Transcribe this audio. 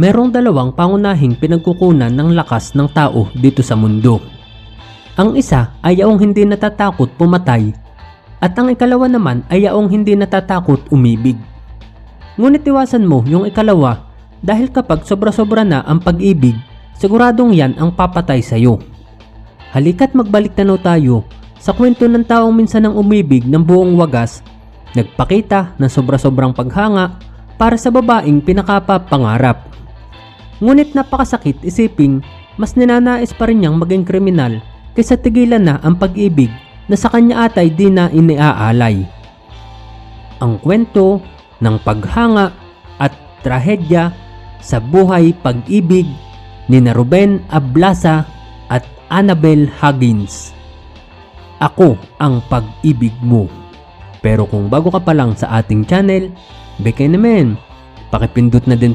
Merong dalawang pangunahing pinagkukunan ng lakas ng tao dito sa mundo. Ang isa ay yaong hindi natatakot pumatay at ang ikalawa naman ay yaong hindi natatakot umibig. Ngunit iwasan mo yung ikalawa dahil kapag sobra-sobra na ang pag-ibig, siguradong yan ang papatay sa'yo. Halika't magbalik tanaw tayo sa kwento ng taong minsan ang umibig ng buong wagas, nagpakita ng sobra-sobrang paghanga para sa babaeng pinakapapangarap. Ngunit napakasakit isiping mas ninanais pa rin niyang maging kriminal kaysa tigilan na ang pag-ibig na sa kanya atay di na iniaalay. Ang kwento ng paghanga at trahedya sa buhay pag-ibig ni na Ruben Ablasa at Annabel Huggins. Ako ang pag-ibig mo. Pero kung bago ka pa lang sa ating channel, beke naman, pakipindot na din